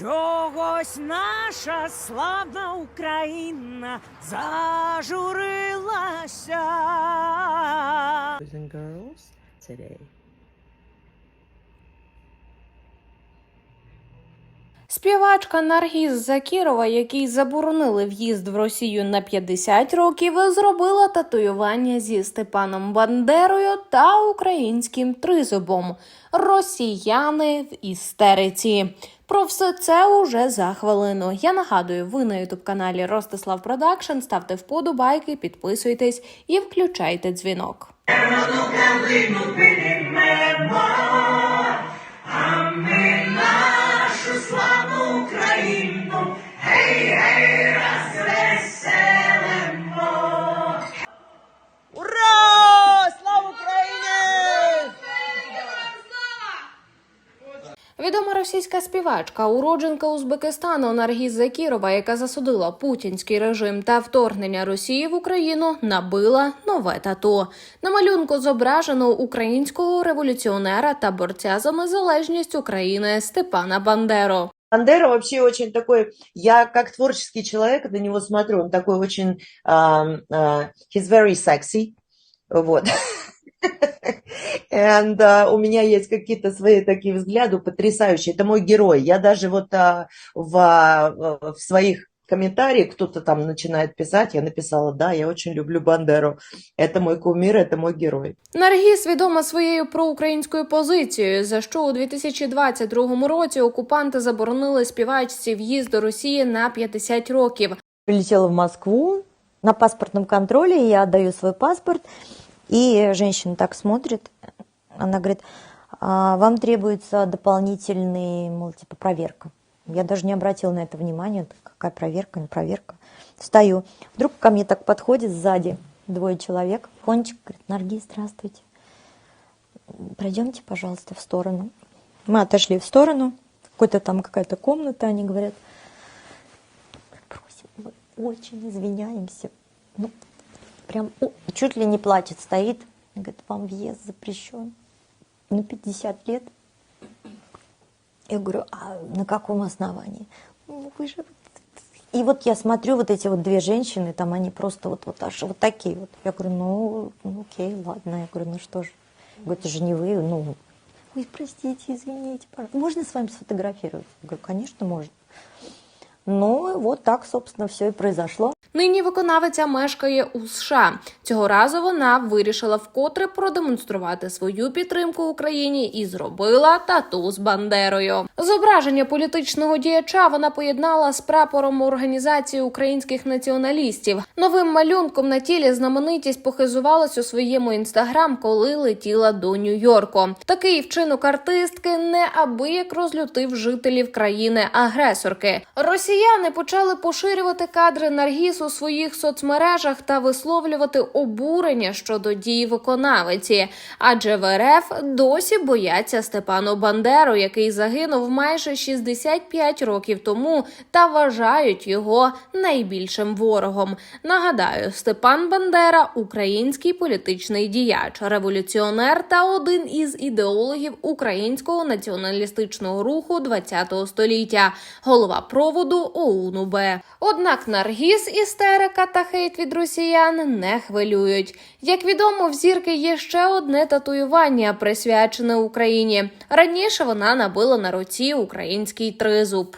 Чогось наша славна Україна зажурилася. boys and girls today. Співачка Наргіз Закірова, якій заборонили в'їзд в Росію на 50 років, зробила татуювання зі Степаном Бандерою та українським тризубом. Росіяни в істериці. Про все це уже за хвилину. Я нагадую, ви на ютуб каналі Ростислав Продакшн. Ставте вподобайки, підписуйтесь і включайте дзвінок. Ура! Російська співачка, уродженка Узбекистану Наргіз Закірова, яка засудила путінський режим та вторгнення Росії в Україну, набила нове тату. На малюнку зображено українського революціонера та борця за незалежність України Степана Бандеру. Бандера вообще очень такой, я как творческий человек на него смотрю, он такой очень, um, uh, he's very sexy, вот. And uh, у меня есть какие-то свои такие взгляды потрясающие. Это мой герой. Я даже вот uh, в, uh, в своих комментариях кто-то там начинает писать, я написала, да, я очень люблю Бандеру. Это мой кумир, это мой герой. Наргіз відома своєю проукраїнською позицією, за що у 2022 році окупанти заборонили співачці в'їзд до Росії на 50 років. прилетела в Москву на паспортном контроле, я отдаю свой паспорт, и женщина так смотрит, она говорит, «А, вам требуется дополнительный, мол, типа проверка. Я даже не обратила на это внимания, какая проверка, не проверка. Стою, вдруг ко мне так подходит сзади двое человек, фончик, говорит, Нарги, здравствуйте, пройдемте, пожалуйста, в сторону. Мы отошли в сторону, какой-то там какая-то комната, они говорят, просим, мы очень извиняемся. Ну, прям о, чуть ли не плачет, стоит. Говорит, вам въезд запрещен. На 50 лет. Я говорю, а на каком основании? «Ну, вы же... И вот я смотрю, вот эти вот две женщины, там они просто вот, вот аж вот такие вот. Я говорю, ну, ну окей, ладно. Я говорю, ну что ж. Я говорю, это же не вы, ну. Ой, простите, извините, пожалуйста. Можно с вами сфотографировать? Я говорю, конечно, можно. Ну, вот так, собственно, все и произошло. Нині виконавиця мешкає у США. Цього разу вона вирішила вкотре продемонструвати свою підтримку Україні і зробила тату з бандерою. Зображення політичного діяча вона поєднала з прапором організації українських націоналістів. Новим малюнком на тілі знаменитість похизувалась у своєму інстаграм, коли летіла до Нью-Йорку. Такий вчинок артистки неабияк розлютив жителів країни-агресорки. Росіяни почали поширювати кадри Наргіз у своїх соцмережах та висловлювати обурення щодо дій виконавиці. Адже в РФ досі бояться Степану Бандеру, який загинув майже 65 років тому, та вважають його найбільшим ворогом. Нагадаю, Степан Бандера український політичний діяч, революціонер та один із ідеологів українського націоналістичного руху ХХ століття, голова проводу ОУН-УБ. Однак Наргіз істерика та хейт від росіян не хвилюють. Як відомо, в зірки є ще одне татуювання, присвячене Україні. Раніше вона набила на руці український тризуб.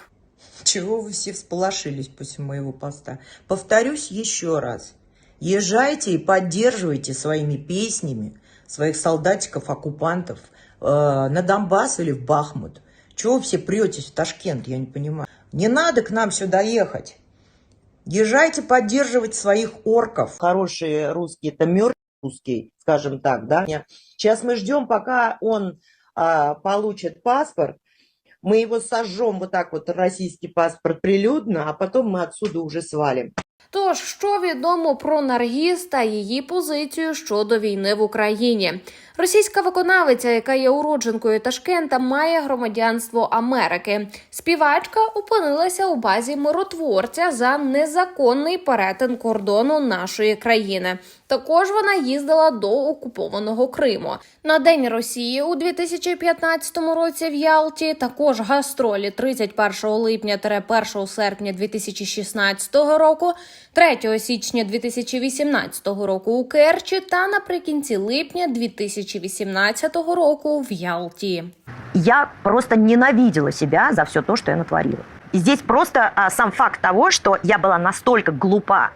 Чего вы все всполошились после моего поста? Повторюсь еще раз. Езжайте и поддерживайте своими песнями своих солдатиков-оккупантов э, на Донбасс или в Бахмут. Чего вы все претесь в Ташкент, я не понимаю. Не надо к нам сюда ехать. Езжайте поддерживать своих орков. Хороший русский, это мертвый русский, скажем так, да. Сейчас мы ждем, пока он а, получит паспорт, мы его сожжем вот так вот, российский паспорт прилюдно, а потом мы отсюда уже свалим. Тож, що відомо про Наргіз та її позицію щодо війни в Україні? Російська виконавиця, яка є уродженкою Ташкента, має громадянство Америки. Співачка опинилася у базі миротворця за незаконний перетин кордону нашої країни. Також вона їздила до окупованого Криму. На день Росії у 2015 році в Ялті також гастролі 31 липня 1 серпня 2016 року, 3 січня 2018 року у Керчі та наприкінці липня 2018 року в Ялті. я просто ненавидела себя за все то, что я натворила. И здесь просто а, сам факт того, что я была настолько глупа,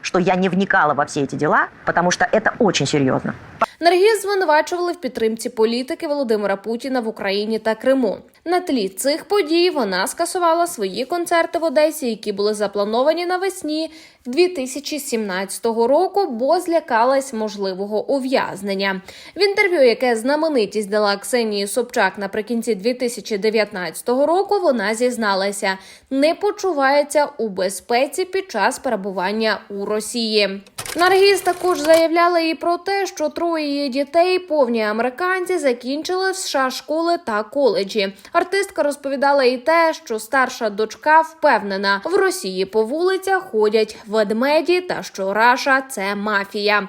что я не вникала во все эти дела, потому что это очень серьезно. Наргіз звинувачували в підтримці політики Володимира Путіна в Україні та Криму. На тлі цих подій вона скасувала свої концерти в Одесі, які були заплановані навесні 2017 року, бо злякалась можливого ув'язнення. В інтерв'ю, яке знаменитість дала Ксенії Собчак наприкінці 2019 року, вона зізналася, не почувається у безпеці під час перебування у Росії. Наргіз також заявляла і про те, що троє її дітей, повні американці, закінчили в США школи та коледжі. Артистка розповідала і те, що старша дочка впевнена, в Росії по вулицях ходять ведмеді та що Раша це мафія.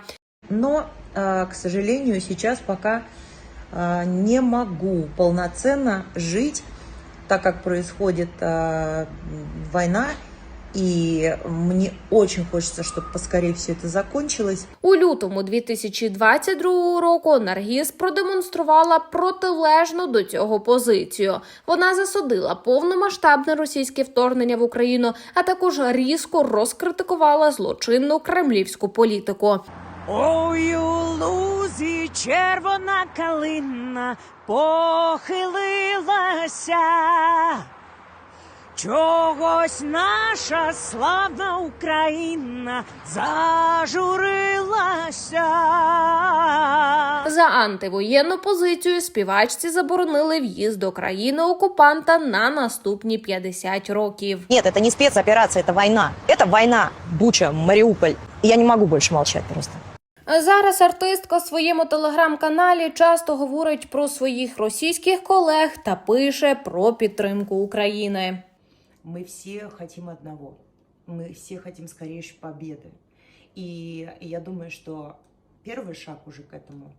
Но, э, к сожалению, сейчас пока э, не могу полноценно жить, так как происходит э, война, и мне очень хочется, чтобы поскорее все это закончилось. У лютому 2022 року Наргіз продемонструвала протилежну до цього позицію. Вона засудила повномасштабне російське вторгнення в Україну, а також різко розкритикувала злочинну кремлівську політику. Ой, у лузі червона калина похилилася. Чогось наша славна Україна зажурилася. За антивоєнну позицію співачці заборонили в'їзд до країни окупанта на наступні 50 років. Нет, это не спецоперация, это война. Это война. Буча, Мариуполь. И я не могу больше молчать просто. Зараз артистка в своєму телеграм-каналі часто говорить про своїх російських колег та пише про підтримку України. Мы все хотим одного. Мы все хотим скорейшей победы. И я думаю, что первый шаг уже к этому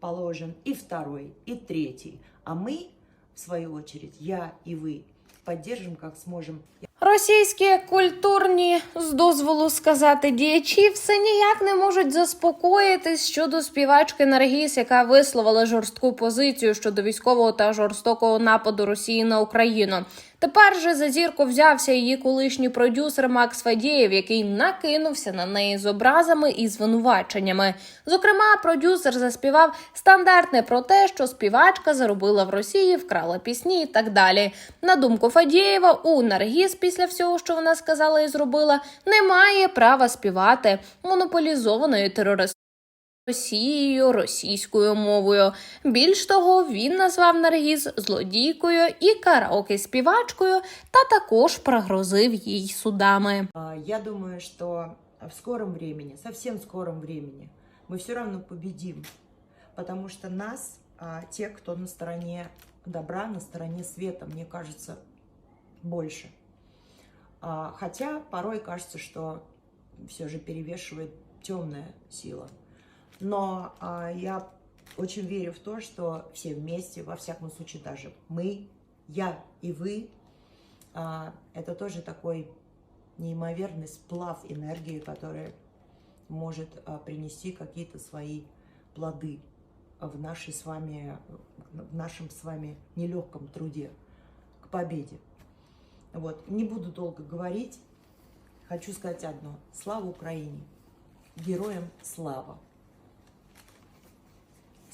положен, и второй, и третий. А мы, в свою очередь, я и вы, поддержим как сможем. Російські культурні, з дозволу сказати, діячі все ніяк не можуть заспокоїтись щодо співачки Наргіз, яка висловила жорстку позицію щодо військового та жорстокого нападу Росії на Україну. Тепер же за зірку взявся її колишній продюсер Макс Фадієв, який накинувся на неї з образами і звинуваченнями. Зокрема, продюсер заспівав стандартне про те, що співачка заробила в Росії, вкрала пісні і так далі. На думку Фадієва, у Наргіз після всього, що вона сказала і зробила, не має права співати монополізованою терористичною Росією, російською мовою. Більш того, він назвав Наргіз злодійкою і караоке співачкою, та також пригрозив їй судами. Я думаю, что в скором времени, совсем скором времени, мы все равно победим. Потому что нас, а, те, кто на стороне добра, на стороне света, мне кажется, больше. А, Хотя порой кажется, что все же перевешивает темная сила. Но а, я очень верю в то, что все вместе, во всяком случае даже мы, я и вы, а, это тоже такой неимоверный сплав энергии, которая может а, принести какие-то свои плоды в нашей с вами, в нашем с вами нелегком труде к победе. Вот. Не буду долго говорить. Хочу сказать одно. Слава Украине! Героям слава!